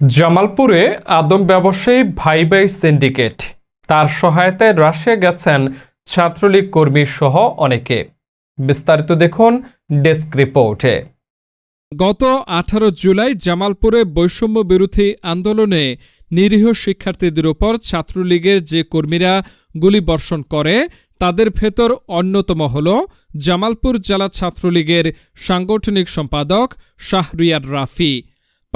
জামালপুরে আদম ব্যবসায়ী ভাই ভাই সিন্ডিকেট। তার সহায়তায় রাশিয়া গেছেন ছাত্রলীগ কর্মী সহ অনেকে। বিস্তারিত দেখুন ডেস্ক রিপোর্টে। গত আঠারো জুলাই জামালপুরে বৈষম্য বিরোধী আন্দোলনে নিরীহ শিক্ষার্থীদের ওপর ছাত্রলীগের যে কর্মীরা গুলিবর্ষণ করে, তাদের ভেতর অন্যতম হল জামালপুর জেলা ছাত্রলীগের সাংগঠনিক সম্পাদক শাহরিয়ার রাফি।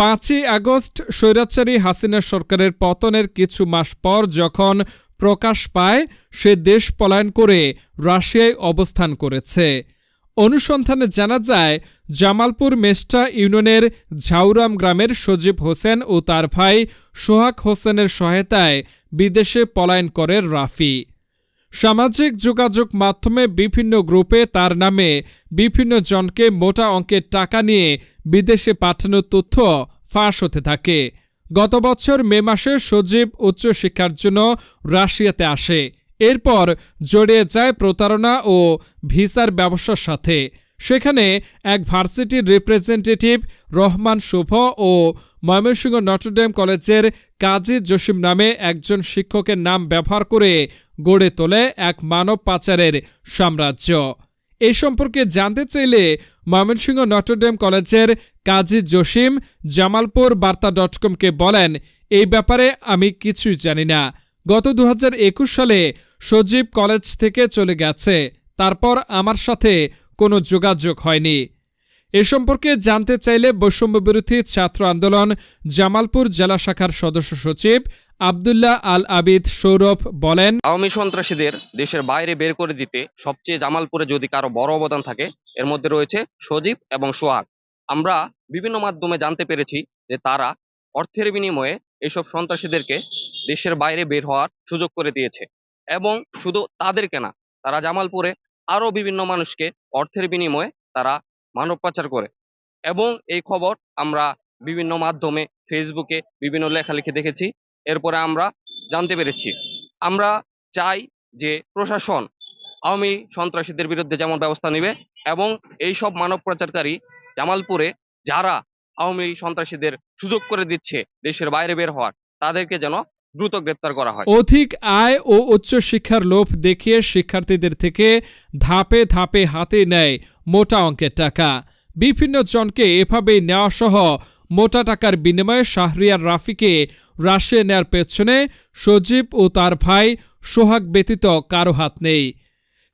পাঁচই আগস্ট স্বৈরাচারী হাসিনা সরকারের পতনের কিছু মাস পর যখন প্রকাশ পায়, সে দেশ পলায়ন করে রাশিয়ায় অবস্থান করেছে। অনুসন্ধানে জানা যায়, জামালপুর মেস্টা ইউনিয়নের ঝাউরাম গ্রামের সজীব হোসেন ও তার ভাই সোহাগ হোসেনের সহায়তায় বিদেশে পলায়ন করে রাফি। সামাজিক যোগাযোগ মাধ্যমে বিভিন্ন গ্রুপে তার নামে বিভিন্ন জনকে মোটা অঙ্কের টাকা নিয়ে বিদেশে পাঠানোর তথ্য ফাঁস হতে থাকে। গত বছর মে মাসে সজীব উচ্চশিক্ষার জন্য রাশিয়াতে আসে। এরপর জড়িয়ে যায় প্রতারণা ও ভিসার ব্যবসার সাথে। সেখানে এক ভার্সিটির রিপ্রেজেন্টেটিভ রহমান শুভ ও ময়মনসিংহ নটরডেম কলেজের কাজী জসিম নামে একজন শিক্ষকের নাম ব্যবহার করে গড়ে তোলে এক মানব পাচারের সাম্রাজ্য। এই সম্পর্কে জানতে চাইলে ময়মনসিংহ নটরডেম কলেজের কাজী জসিম জামালপুর বার্তা ডট কমকে বলেন, এই ব্যাপারে আমি কিছুই জানি না। গত দু হাজার একুশ সালে সজীব কলেজ থেকে চলে গেছে। তারপর আমার সাথে কোনো যোগাযোগ হয়নি। এ সম্পর্কে জানতে চাইলে বৈষম্যবিরোধী ছাত্র আন্দোলন জামালপুর জেলা শাখার সদস্য সচিব আবদুল্লাহ আল আবিদ সৌরভ বলেন, আওয়ামী সন্ত্রাসীদের দেশের বাইরে বের করে দিতে সবচেয়ে জামালপুরে যদি কারও বড় অবদান থাকে, এর মধ্যে রয়েছে সজীব এবং সোহাগ। আমরা বিভিন্ন মাধ্যমে জানতে পেরেছি যে তারা অর্থের বিনিময়ে এইসব সন্ত্রাসীদেরকে দেশের বাইরে বের হওয়ার সুযোগ করে দিয়েছে। এবং শুধু তাদেরকে না, তারা জামালপুরে আরও বিভিন্ন মানুষকে অর্থের বিনিময়ে তারা মানব পাচার করে। এবং এই খবর আমরা বিভিন্ন মাধ্যমে, ফেসবুকে বিভিন্ন লেখালেখি দেখেছি। এরপরে আমরা জানতে পেরেছি। আমরা চাই যে প্রশাসন আওয়ামী সন্ত্রাসীদের বিরুদ্ধে যেমন ব্যবস্থা নেবে এবং এই সব মানব পাচারকারী জামালপুরে যারা আওয়ামী সন্ত্রাসীদের সুযোগ করে দিচ্ছে দেশের বাইরে বের হওয়ার, তাদেরকে যেন দ্রুত গ্রেপ্তার করা হয়। অধিক আয় ও উচ্চশিক্ষার লোভ দেখিয়ে শিক্ষার্থীদের থেকে ধাপে ধাপে হাতে নেয় মোটা অঙ্কের টাকা। বিভিন্ন জনকে এভাবেই নেওয়া সহ মোটা টাকার বিনিময়ে শাহরিয়ার রাফিকে রাশিয়া নেয়ার পেছনে সজীব ও তার ভাই সোহাগ ব্যতীত কারও হাত নেই।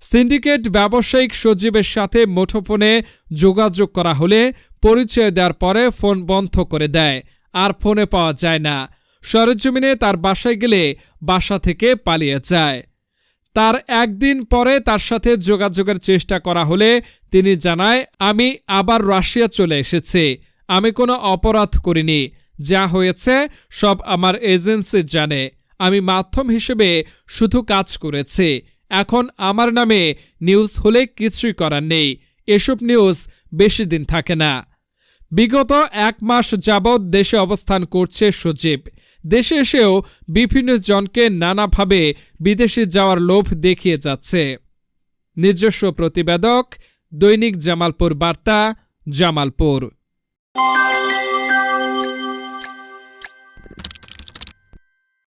সিন্ডিকেট ব্যবসায়িক সজীবের সাথে মুঠোফোনে যোগাযোগ করা হলে পরিচয় দেওয়ার পরে ফোন বন্ধ করে দেয়, আর ফোনে পাওয়া যায় না। সরেজমিনে তার বাসায় গেলে বাসা থেকে পালিয়ে যায়। তার একদিন পরে তার সাথে যোগাযোগের চেষ্টা করা হলে তিনি জানায়, আমি আবার রাশিয়া চলে এসেছি। আমি কোনো অপরাধ করিনি। যা হয়েছে, সব আমার এজেন্সি জানে। আমি মাধ্যম হিসেবে শুধু কাজ করেছি। এখন আমার নামে নিউজ হলে কিছুই করার নেই। এসব নিউজ বেশি দিন থাকে না। বিগত এক মাস যাবৎ দেশে অবস্থান করছে সজীব। দেশে এসেও বিভিন্ন জনকে নানাভাবে বিদেশে যাওয়ার লোভ দেখিয়ে যাচ্ছে। নিজস্ব প্রতিবেদক, দৈনিক জামালপুর বার্তা, জামালপুর। Bye.